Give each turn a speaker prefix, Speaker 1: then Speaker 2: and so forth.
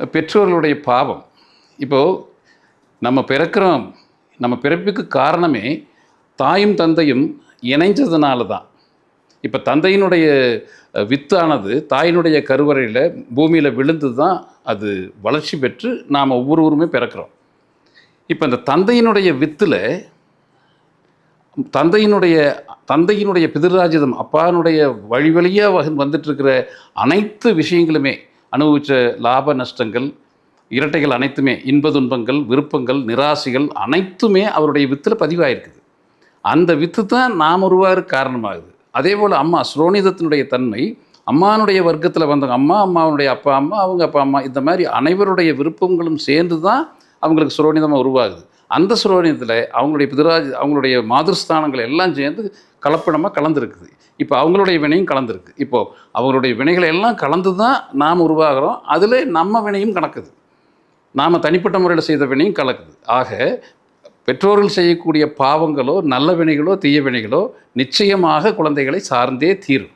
Speaker 1: பெற்றோர்களுடைய பாவம். இப்போது நம்ம பிறக்கிறோம் நம்ம பிறப்புக்கு காரணமே தாயும் தந்தையும் இணைஞ்சதுனால தான் இப்போ தந்தையினுடைய வித்தானது தாயினுடைய கருவறையில் பூமியில் விழுந்து தான் அது வளர்ச்சி பெற்று நாம் ஒவ்வொருவருமே பிறக்கிறோம். இப்போ இந்த தந்தையினுடைய வித்தில் தந்தையினுடைய தந்தையினுடைய பிதிராஜிதம் அப்பானுடைய வழி வழியாக வந்துட்டுருக்கிற அனைத்து விஷயங்களுமே அனுபவித்த லாப நஷ்டங்கள் இரட்டைகள் அனைத்துமே இன்ப துன்பங்கள் விருப்பங்கள் நிராசைகள் அனைத்துமே அவருடைய வித்தில் பதிவாயிருக்குது. அந்த வித்து தான் நாம் உருவாகிற காரணமாகுது. அதே போல் அம்மா ஸ்ரோனிதத்தினுடைய தன்மை அம்மானுடைய வர்க்கத்தில் வந்தவங்க அம்மா அம்மாவுடைய அப்பா அம்மா அவங்க அப்பா அம்மா இந்த மாதிரி அனைவருடைய விருப்பங்களும் சேர்ந்து தான் அவங்களுக்கு சுரோனிதமாக உருவாகுது. அந்த சுரோணியத்தில் அவங்களுடைய பிதராஜ் அவங்களுடைய மாதிருஸ்தானங்கள் எல்லாம் சேர்ந்து கலப்பிடமாக கலந்துருக்குது. இப்போ அவங்களுடைய வினையும் கலந்துருக்கு. இப்போது அவங்களுடைய வினைகளை எல்லாம் கலந்து தான் நாம் உருவாகிறோம். அதில் நம்ம வினையும் கணக்குது நாம் தனிப்பட்ட முறையில் செய்த வினையும் கலக்குது. ஆக பெற்றோர்கள் செய்யக்கூடிய பாவங்களோ நல்ல வினைகளோ தீய வினைகளோ நிச்சயமாக குழந்தைகளை சார்ந்தே தீரும்.